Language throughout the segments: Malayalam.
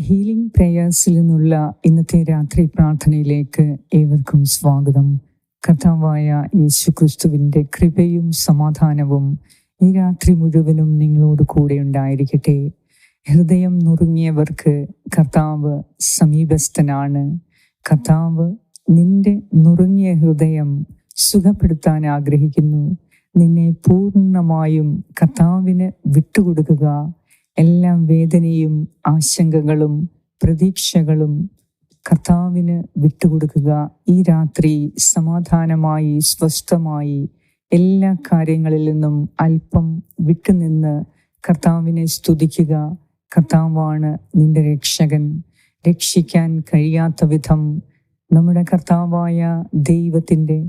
ഹീലിംഗ് പ്രേയേഴ്സിൽ നിന്നുള്ള ഇന്നത്തെ രാത്രി പ്രാർത്ഥനയിലേക്ക് ഏവർക്കും സ്വാഗതം. കർത്താവായ യേശു ക്രിസ്തുവിന്റെ കൃപയും സമാധാനവും ഈ രാത്രി മുഴുവനും നിങ്ങളോട് കൂടെ ഉണ്ടായിരിക്കട്ടെ. ഹൃദയം നുറുങ്ങിയവർക്ക് കർത്താവ് സമീപസ്ഥനാണ്. കർത്താവ് നിന്റെ നുറുങ്ങിയ ഹൃദയം സുഖപ്പെടുത്താൻ ആഗ്രഹിക്കുന്നു. നിന്നെ പൂർണമായും കർത്താവിന് വിട്ടുകൊടുക്കുക. എല്ലാം വേദനയും ആശങ്കകളും പ്രതീക്ഷകളും കർത്താവിന് വിട്ടുകൊടുക്കുക. ഈ രാത്രി സമാധാനമായി സ്വസ്ഥമായി എല്ലാ കാര്യങ്ങളിൽ നിന്നും അല്പം വിട്ടുനിന്ന് കർത്താവിനെ സ്തുതിക്കുക. കർത്താവാണ് നിന്റെ രക്ഷകൻ. രക്ഷിക്കാൻ കഴിയാത്ത വിധം നമ്മുടെ കർത്താവായ ദൈവത്തിന്റെ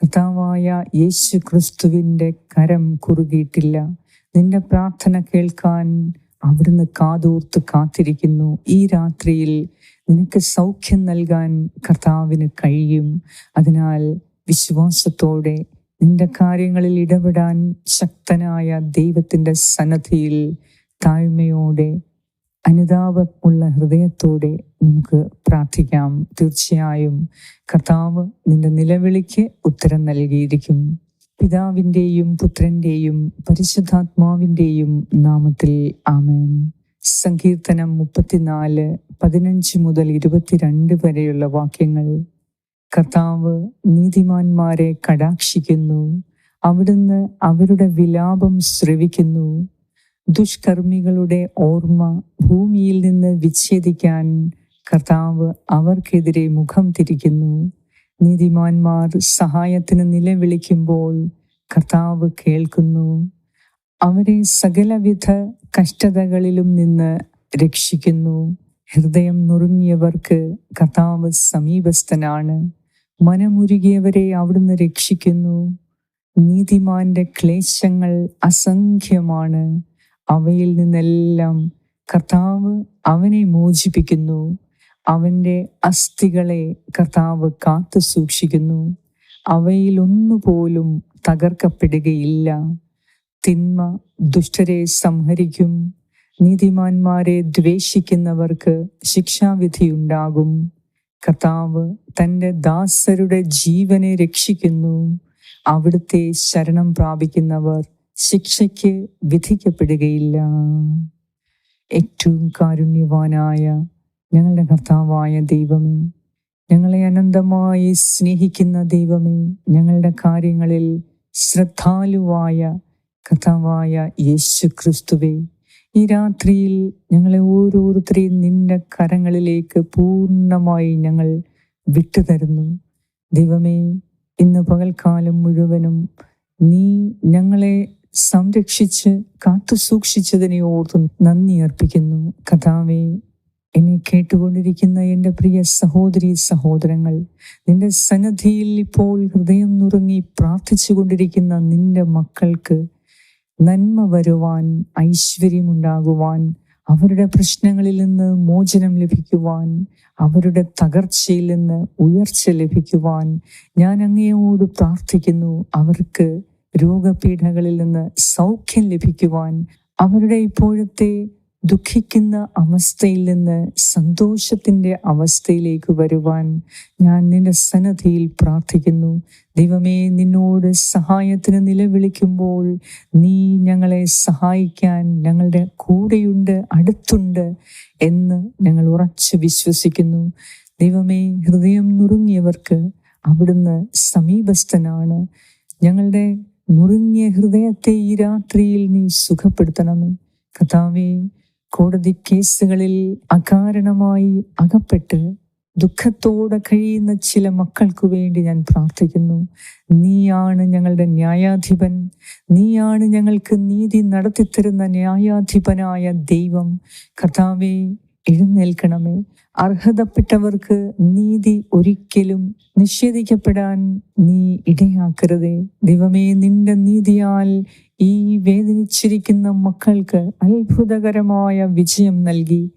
കർത്താവായ യേശു ക്രിസ്തുവിന്റെ കരം കുറുകിയിട്ടില്ല. നിന്റെ പ്രാർത്ഥന കേൾക്കാൻ അവിടുന്ന് കാതോർത്ത് കാത്തിരിക്കുന്നു. ഈ രാത്രിയിൽ നിനക്ക് സൗഖ്യം നൽകാൻ കർത്താവിന് കഴിയും. അതിനാൽ വിശ്വാസത്തോടെ നിന്റെ കാര്യങ്ങളിൽ ഇടപെടാൻ ശക്തനായ ദൈവത്തിന്റെ സന്നദ്ധിയിൽ താഴ്മയോടെ അനുതാപമുള്ള ഹൃദയത്തോടെ നമുക്ക് പ്രാർത്ഥിക്കാം. തീർച്ചയായും കർത്താവ് നിന്റെ നിലവിളിക്ക് ഉത്തരം നൽകിയിരിക്കും. പിതാവിന്റെയും പുത്രന്റെയും പരിശുദ്ധാത്മാവിന്റെയും നാമത്തിൽ ആമേൻ. സങ്കീർത്തനം മുപ്പത്തിനാല് പതിനഞ്ച് മുതൽ ഇരുപത്തിരണ്ട് വരെയുള്ള വാക്യങ്ങൾ. കർത്താവ് നീതിമാന്മാരെ കടാക്ഷിക്കുന്നു. അവിടുന്ന് അവരുടെ വിലാപം ശ്രവിക്കുന്നു. ദുഷ്കർമ്മികളുടെ ഓർമ്മ ഭൂമിയിൽ നിന്ന് വിച്ഛേദിക്കാൻ കർത്താവ് അവർക്കെതിരെ മുഖം തിരിക്കുന്നു. നീതിമാന്മാർ സഹായത്തിന് നിലവിളിക്കുമ്പോൾ കർത്താവ് കേൾക്കുന്നു. അവരെ സകലവിധ കഷ്ടതകളിലും നിന്ന് രക്ഷിക്കുന്നു. ഹൃദയം നുറുങ്ങിയവർക്ക് കർത്താവ് സമീപസ്ഥനാണ്. മനമുരുകിയവരെ അവിടുന്ന് രക്ഷിക്കുന്നു. നീതിമാന്റെ ക്ലേശങ്ങൾ അസംഖ്യമാണ്. അവയിൽ നിന്നെല്ലാം കർത്താവ് അവനെ മോചിപ്പിക്കുന്നു. അവന്റെ അസ്ഥികളെ കർത്താവ് കാത്തു സൂക്ഷിക്കുന്നു. അവയിലൊന്നുപോലും തകർക്കപ്പെടുകയില്ല. തിന്മ ദുഷ്ടരെ സംഹരിക്കും. നീതിമാന്മാരെ ദ്വേഷിക്കുന്നവർക്ക് ശിക്ഷാവിധിയുണ്ടാകും കർത്താവ് തന്റെ ദാസരുടെ ജീവനെ രക്ഷിക്കുന്നു. അവിടുത്തെ ശരണം പ്രാപിക്കുന്നവർ ശിക്ഷയ്ക്ക് വിധിക്കപ്പെടുകയില്ല. ഏറ്റവും കാരുണ്യവാനായ ഞങ്ങളുടെ കർത്താവായ ദൈവമേ ഞങ്ങളെ അനന്തമായി സ്നേഹിക്കുന്ന ദൈവമേ ഞങ്ങളുടെ കാര്യങ്ങളിൽ ശ്രദ്ധാലുവായ കർത്താവായ യേശു ക്രിസ്തുവേ ഈ രാത്രിയിൽ ഞങ്ങളെ ഓരോരുത്തരെയും നിന്റെ കരങ്ങളിലേക്ക് പൂർണമായി ഞങ്ങൾ വിട്ടുതരുന്നു. ദൈവമേ ഇന്ന് പകൽക്കാലം മുഴുവനും നീ ഞങ്ങളെ സംരക്ഷിച്ച് കാത്തു സൂക്ഷിച്ചതിനെ ഓർത്തും നന്ദി അർപ്പിക്കുന്നു. കഥാവേ എന്നെ കേട്ടുകൊണ്ടിരിക്കുന്ന എന്റെ പ്രിയ സഹോദരി സഹോദരങ്ങൾ നിന്റെ സന്നദ്ധിയിൽ ഇപ്പോൾ ഹൃദയം നുറുങ്ങി പ്രാർത്ഥിച്ചു കൊണ്ടിരിക്കുന്ന നിന്റെ മക്കൾക്ക് നന്മ വരുവാൻ ഐശ്വര്യമുണ്ടാകുവാൻ അവരുടെ പ്രശ്നങ്ങളിൽ നിന്ന് മോചനം ലഭിക്കുവാൻ അവരുടെ തകർച്ചയിൽ നിന്ന് ഉയർച്ച ലഭിക്കുവാൻ ഞാൻ അങ്ങയോട് പ്രാർത്ഥിക്കുന്നു. അവർക്ക് രോഗപീഠകളിൽ നിന്ന് സൗഖ്യം ലഭിക്കുവാൻ അവരുടെ ഇപ്പോഴത്തെ ദുഃഖിക്കുന്ന അവസ്ഥയിൽ നിന്ന് സന്തോഷത്തിന്റെ അവസ്ഥയിലേക്ക് വരുവാൻ ഞാൻ നിന്റെ സന്നദ്ധിയിൽ പ്രാർത്ഥിക്കുന്നു. ദൈവമേ നിന്നോട് സഹായത്തിന് നിലവിളിക്കുമ്പോൾ നീ ഞങ്ങളെ സഹായിക്കാൻ ഞങ്ങളുടെ കൂടെയുണ്ട് അടുത്തുണ്ട് എന്ന് ഞങ്ങൾ ഉറച്ചു വിശ്വസിക്കുന്നു. ദൈവമേ ഹൃദയം നുറുങ്ങിയവർക്ക് അവിടുന്ന് സമീപസ്ഥനാണ്. ഞങ്ങളുടെ നുറുങ്ങിയ ഹൃദയത്തെ ഈ രാത്രിയിൽ നീ സുഖപ്പെടുത്തണമേ. കഥാവേ കോടതി കേസുകളിൽ അകാരണമായി അകപ്പെട്ട് ദുഃഖത്തോടെ കഴിയുന്ന ചില മക്കൾക്കു വേണ്ടി ഞാൻ പ്രാർത്ഥിക്കുന്നു. നീയാണ് ഞങ്ങളുടെ ന്യായാധിപൻ. നീയാണ് ഞങ്ങൾക്ക് നീതി നടത്തിത്തരുന്ന ന്യായാധിപനായ ദൈവം. കർത്താവെ എഴുന്നേൽക്കണമേ. അർഹതപ്പെട്ടവർക്ക് നീതി ഒരിക്കലും നിഷേധിക്കപ്പെടാൻ നീ ഇടയാക്കരുതേ. ദൈവമേ നിന്റെ നീതിയാൽ ഈ വേദനിച്ചിരിക്കുന്ന മക്കൾക്ക് അത്ഭുതകരമായ വിജയം നൽകി.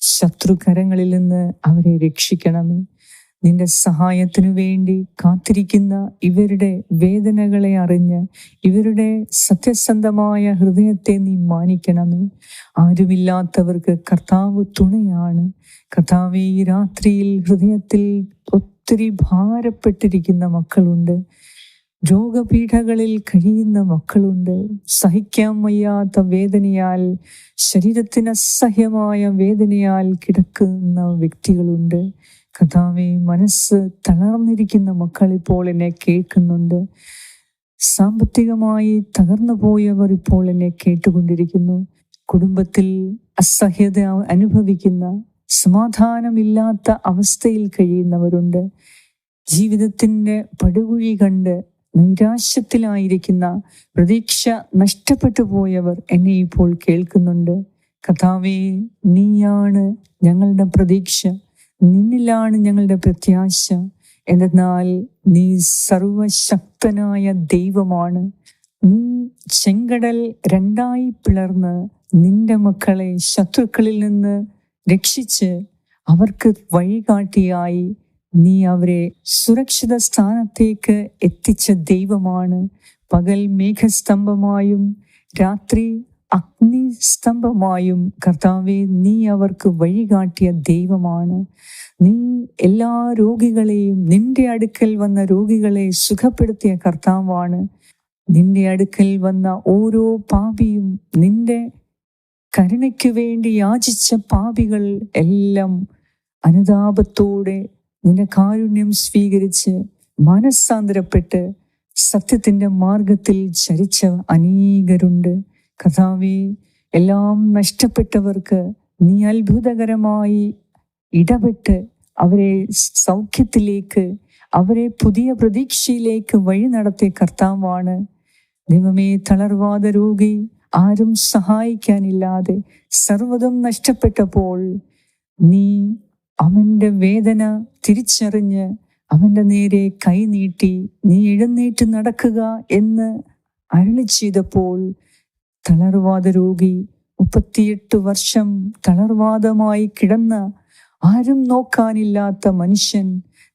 ശത്രുകരങ്ങളിൽ നിന്ന് അവരെ രക്ഷിക്കണമേ. നിന്റെ സഹായത്തിനു വേണ്ടി കാത്തിരിക്കുന്ന ഇവരുടെ വേദനകളെ അറിഞ്ഞ് ഇവരുടെ സത്യസന്ധമായ ഹൃദയത്തെ നീ മാനിക്കണമേ. ആരുമില്ലാത്തവർക്ക് കർത്താവ് തുണയാണ്. കർത്താവ് ഈ രാത്രിയിൽ ഹൃദയത്തിൽ ഒത്തിരി ഭാരപ്പെട്ടിരിക്കുന്ന മക്കളുണ്ട്. രോഗപീഠകളിൽ കഴിയുന്ന മക്കളുണ്ട്. സഹിക്കാൻ വയ്യാത്ത വേദനയാൽ ശരീരത്തിന് അസഹ്യമായ വേദനയാൽ കിടക്കുന്ന വ്യക്തികളുണ്ട്. കഥാവെ മനസ്സ് തളർന്നിരിക്കുന്ന മക്കൾ ഇപ്പോൾ എന്നെ കേൾക്കുന്നുണ്ട്. സാമ്പത്തികമായി തകർന്നു പോയവർ ഇപ്പോൾ എന്നെ കേട്ടുകൊണ്ടിരിക്കുന്നു. കുടുംബത്തിൽ അസഹ്യത അനുഭവിക്കുന്ന സമാധാനമില്ലാത്ത അവസ്ഥയിൽ കഴിയുന്നവരുണ്ട്. ജീവിതത്തിന്റെ പടുകുഴി കണ്ട് നൈരാശ്യത്തിലായിരിക്കുന്ന പ്രതീക്ഷ നഷ്ടപ്പെട്ടു പോയവർ എന്നെ ഇപ്പോൾ കേൾക്കുന്നുണ്ട്. കഥാവേ നീയാണ് ഞങ്ങളുടെ പ്രതീക്ഷ. നിന്നിലാണ് ഞങ്ങളുടെ പ്രത്യാശ. എന്നാൽ നീ സർവശക്തനായ ദൈവമാണ്. നീ ചെങ്കടൽ രണ്ടായി പിളർന്ന് നിന്റെ മക്കളെ ശത്രുക്കളിൽ നിന്ന് രക്ഷിച്ച് അവർക്ക് വഴികാട്ടിയായി നീ അവരെ സുരക്ഷിത സ്ഥാനത്തേക്ക് എത്തിച്ച ദൈവമാണ്. പകൽ മേഘസ്തംഭമായും രാത്രി അഗ്നിസ്തംഭമായും കർത്താവെ നീ അവർക്ക് വഴികാട്ടിയ ദൈവമാണ്. നീ എല്ലാ രോഗികളെയും നിന്റെ അടുക്കൽ വന്ന രോഗികളെ സുഖപ്പെടുത്തിയ കർത്താവാണ്. നിന്റെ അടുക്കൽ വന്ന ഓരോ പാപിയും നിന്റെ കരുണയ്ക്കു വേണ്ടി യാചിച്ച പാപികൾ എല്ലാം അനുതാപത്തോടെ നിന്റെ കാരുണ്യം സ്വീകരിച്ച് മനസ്സാന്തരപ്പെട്ട് സത്യത്തിന്റെ മാർഗത്തിൽ ചരിച്ച അനേകരുണ്ട്. കഥാവി എല്ലാം നഷ്ടപ്പെട്ടവർക്ക് നീ അത്ഭുതകരമായി ഇടപെട്ട് അവരെ സൗഖ്യത്തിലേക്ക് അവരെ പുതിയ പ്രതീക്ഷയിലേക്ക് വഴി നടത്തിയ കർത്താവാണ്. ദൈവമേ തളർവാദ രോഗി ആരും സഹായിക്കാനില്ലാതെ സർവതും നഷ്ടപ്പെട്ടപ്പോൾ നീ അവന്റെ വേദന തിരിച്ചറിഞ്ഞ് അവന്റെ നേരെ കൈ നീട്ടി നീ എഴുന്നേറ്റ് നടക്കുക എന്ന് അരളി ചെയ്തപ്പോൾ തളർവാദ രോഗി മുപ്പത്തിയെട്ട് വർഷം തളർവാദമായി കിടന്ന ആരും നോക്കാനില്ലാത്ത മനുഷ്യൻ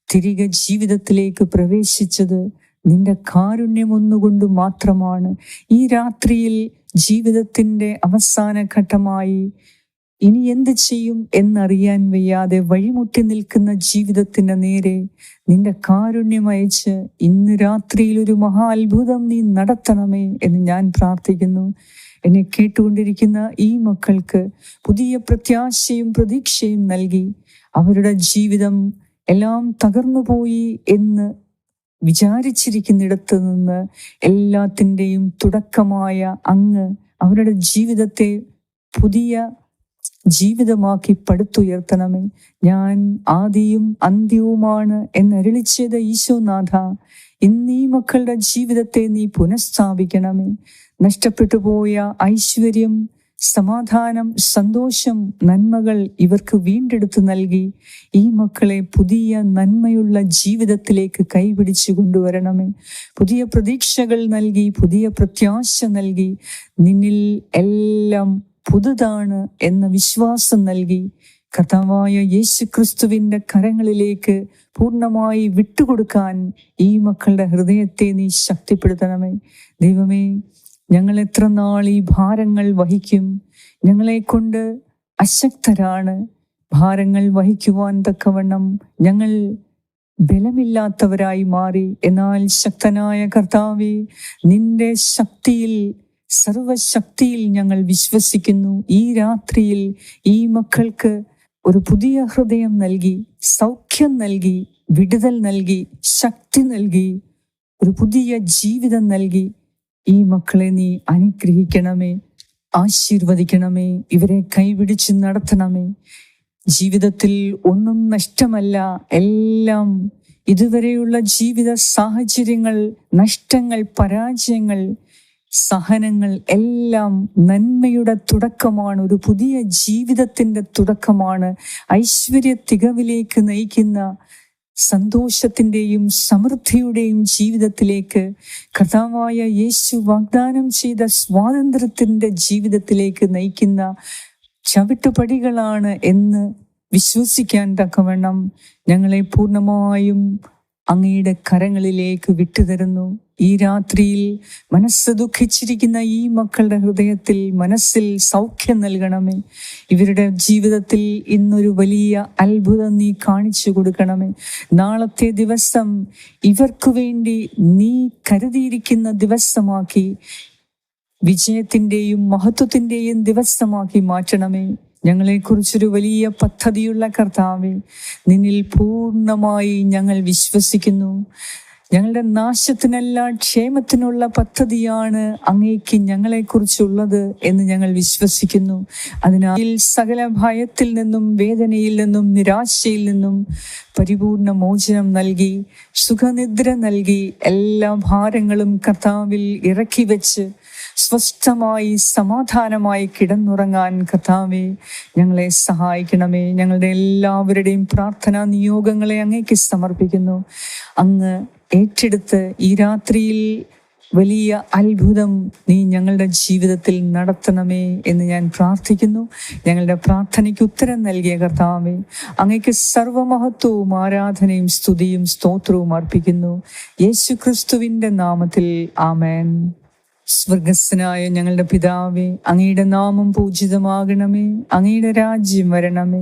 തിരികെ ജീവിതത്തിലേക്ക് പ്രവേശിച്ചത് നിന്റെ കാരുണ്യം ഒന്നുകൊണ്ട് മാത്രമാണ്. ഈ രാത്രിയിൽ ജീവിതത്തിന്റെ അവസാന ഘട്ടമായി ഇനി എന്ത് ചെയ്യും എന്നറിയാൻ വയ്യാതെ വഴിമുട്ടി നിൽക്കുന്ന ജീവിതത്തിന്റെ നേരെ നിന്റെ കാരുണ്യം അയച്ച് ഇന്ന് രാത്രിയിൽ ഒരു മഹാ അത്ഭുതം നീ നടത്തണമേ എന്ന് ഞാൻ പ്രാർത്ഥിക്കുന്നു. എന്നെ കേട്ടുകൊണ്ടിരിക്കുന്ന ഈ മക്കൾക്ക് പുതിയ പ്രത്യാശയും പ്രതീക്ഷയും നൽകി അവരുടെ ജീവിതം എല്ലാം തകർന്നുപോയി എന്ന് വിചാരിച്ചിരിക്കുന്നിടത്ത് നിന്ന് എല്ലാത്തിന്റെയും തുടക്കമായ അങ്ങ് അവരുടെ ജീവിതത്തെ പുതിയ ജീവിതമാക്കി പടുത്തുയർത്തണമേ ഞാൻ ആദിയും അന്ത്യവുമാണ് എന്നരളിച്ചത് ഈശോനാഥ ഇന്ന് ഈ മക്കളുടെ ജീവിതത്തെ നീ പുനഃസ്ഥാപിക്കണമേ. നഷ്ടപ്പെട്ടു പോയ ഐശ്വര്യം സമാധാനം സന്തോഷം നന്മകൾ ഇവർക്ക് വീണ്ടെടുത്തു നൽകി ഈ മക്കളെ പുതിയ നന്മയുള്ള ജീവിതത്തിലേക്ക് കൈപിടിച്ചു കൊണ്ടുവരണമേ. പുതിയ പ്രതീക്ഷകൾ നൽകി പുതിയ പ്രത്യാശ നൽകി നിന്നിൽ എല്ലാം പുതുതാണ് എന്ന വിശ്വാസം നൽകി കർത്താവായ യേശു ക്രിസ്തുവിന്റെ കരങ്ങളിലേക്ക് പൂർണമായി വിട്ടുകൊടുക്കാൻ ഈ മക്കളുടെ ഹൃദയത്തെ നീ ശക്തിപ്പെടുത്തണമേ. ദൈവമേ ഞങ്ങൾ എത്ര നാൾ ഈ ഭാരങ്ങൾ വഹിക്കും? ഞങ്ങളെ കൊണ്ട് അശക്തരാണ്. ഭാരങ്ങൾ വഹിക്കുവാൻ തക്കവണ്ണം ഞങ്ങൾ ബലമില്ലാത്തവരായി മാറി. എന്നാൽ ശക്തനായ കർത്താവെ നിന്റെ ശക്തിയിൽ സർവശക്തിയിൽ ഞങ്ങൾ വിശ്വസിക്കുന്നു. ഈ രാത്രിയിൽ ഈ മക്കൾക്ക് ഒരു പുതിയ ഹൃദയം നൽകി സൗഖ്യം നൽകി വിടുതൽ നൽകി ശക്തി നൽകി ഒരു പുതിയ ജീവിതം നൽകി. ഈ മക്കളെ നീ അനുഗ്രഹിക്കണമേ ആശീർവദിക്കണമേ ഇവരെ കൈപിടിച്ച് നടത്തണമേ. ജീവിതത്തിൽ ഒന്നും നഷ്ടമല്ല എല്ലാം ഇതുവരെയുള്ള ജീവിത സാഹചര്യങ്ങൾ നഷ്ടങ്ങൾ പരാജയങ്ങൾ സഹനങ്ങൾ എല്ലാം നന്മയുടെ തുടക്കമാണ്. ഒരു പുതിയ ജീവിതത്തിന്റെ തുടക്കമാണ്. ഐശ്വര്യ തികവിലേക്ക് നയിക്കുന്ന സന്തോഷത്തിന്റെയും സമൃദ്ധിയുടെയും ജീവിതത്തിലേക്ക് കഥാവായ യേശു വാഗ്ദാനം ചെയ്ത സ്വാതന്ത്ര്യത്തിന്റെ ജീവിതത്തിലേക്ക് നയിക്കുന്ന ചവിട്ടുപടികളാണ് എന്ന് വിശ്വസിക്കാൻ തക്കവണ്ണം ഞങ്ങളെ പൂർണമായും അങ്ങയുടെ കരങ്ങളിലേക്ക് വിട്ടുതരുന്നു. ഈ രാത്രിയിൽ മനസ്സ് ദുഃഖിച്ചിരിക്കുന്ന ഈ മക്കളുടെ ഹൃദയത്തിൽ മനസ്സിൽ സൗഖ്യം നൽകണമേ. ഇവരുടെ ജീവിതത്തിൽ ഇന്നൊരു വലിയ അത്ഭുതം നീ കാണിച്ചു കൊടുക്കണമേ. നാളത്തെ ദിവസം ഇവർക്ക് വേണ്ടി നീ കരുതിയിരിക്കുന്ന ദിവസമാക്കി വിജയത്തിന്റെയും മഹത്വത്തിന്റെയും ദിവസമാക്കി മാറ്റണമേ. ഞങ്ങളെക്കുറിച്ചൊരു വലിയ പദ്ധതിയുള്ള കർത്താവെ നിന്നിൽ പൂർണമായി ഞങ്ങൾ വിശ്വസിക്കുന്നു. ഞങ്ങളുടെ നാശത്തിനല്ല ക്ഷേമത്തിനുള്ള പദ്ധതിയാണ് അങ്ങേക്ക് ഞങ്ങളെക്കുറിച്ചുള്ളത് എന്ന് ഞങ്ങൾ വിശ്വസിക്കുന്നു. അതിനാൽ സകല ഭയത്തിൽ നിന്നും വേദനയിൽ നിന്നും നിരാശയിൽ നിന്നും പരിപൂർണ മോചനം നൽകി സുഖനിദ്ര നൽകി എല്ലാ ഭാരങ്ങളും കർത്താവിൽ ഇറക്കി വെച്ച് സ്വസ്ഥമായി സമാധാനമായി കിടന്നുറങ്ങാൻ കർത്താവെ ഞങ്ങളെ സഹായിക്കണമേ. ഞങ്ങളുടെ എല്ലാവരുടെയും പ്രാർത്ഥനാ നിയോഗങ്ങളെ അങ്ങേക്ക് സമർപ്പിക്കുന്നു. അങ്ങ് ഏറ്റെടുത്ത് ഈ രാത്രിയിൽ വലിയ അത്ഭുതം നീ ഞങ്ങളുടെ ജീവിതത്തിൽ നടത്തണമേ എന്ന് ഞാൻ പ്രാർത്ഥിക്കുന്നു. ഞങ്ങളുടെ പ്രാർത്ഥനയ്ക്ക് ഉത്തരം നൽകിയ കർത്താവേ അങ്ങയ്ക്ക് സർവമഹത്വവും ആരാധനയും സ്തുതിയും സ്തോത്രവും അർപ്പിക്കുന്നു. യേശു ക്രിസ്തുവിന്റെ നാമത്തിൽ ആമേൻ. സ്വർഗസ്സനായ ഞങ്ങളുടെ പിതാവേ അങ്ങയുടെ നാമം പൂജിതമാകണമേ അങ്ങയുടെ രാജ്യം വരണമേ.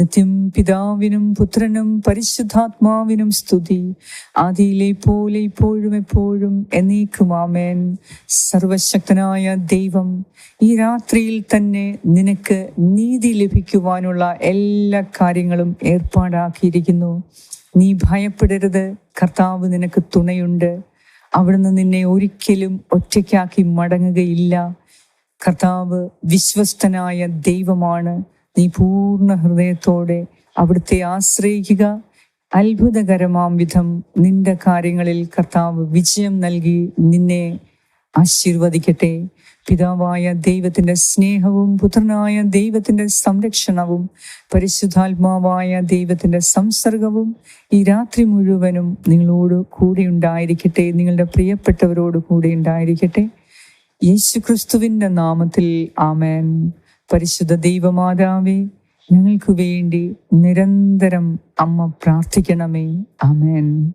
നിത്യം പിതാവിനും പുത്രനും പരിശുദ്ധാത്മാവിനും സ്തുതി. ആദിയിലെ പോലെ ഇപ്പോഴും എപ്പോഴും എന്നേക്കും ആമേൻ. സർവശക്തനായ ദൈവം ഈ രാത്രിയിൽ തന്നെ നിനക്ക് നീതി ലഭിക്കുവാനുള്ള എല്ലാ കാര്യങ്ങളും ഏർപ്പാടാക്കിയിരിക്കുന്നു. നീ ഭയപ്പെടരുത്. കർത്താവ് നിനക്ക് തുണയുണ്ട്. അവിടുന്ന് നിന്നെ ഒരിക്കലും ഒറ്റയ്ക്കാക്കി മടങ്ങുകയില്ല. കർത്താവ് വിശ്വസ്തനായ ദൈവമാണ്. നീ പൂർണ ഹൃദയത്തോടെ അവിടുത്തെ ആശ്രയിക്കുക. അത്ഭുതകരമാം വിധം നിന്റെ കാര്യങ്ങളിൽ കർത്താവ് വിജയം നൽകി നിന്നെ ആശീർവദിക്കട്ടെ. പിതാവായ ദൈവത്തിന്റെ സ്നേഹവും പുത്രനായ ദൈവത്തിന്റെ സംരക്ഷണവും പരിശുദ്ധാത്മാവായ ദൈവത്തിന്റെ സംസർഗവും ഈ രാത്രി മുഴുവനും നിങ്ങളോട് കൂടെ ഉണ്ടായിരിക്കട്ടെ. നിങ്ങളുടെ പ്രിയപ്പെട്ടവരോട് കൂടെ ഉണ്ടായിരിക്കട്ടെ. യേശു ക്രിസ്തുവിന്റെ നാമത്തിൽ ആമേൻ. പരിശുദ്ധ ദൈവമാതാവേ ഞങ്ങൾക്ക് വേണ്ടി നിരന്തരം അമ്മ പ്രാർത്ഥിക്കണമേ. ആമേൻ.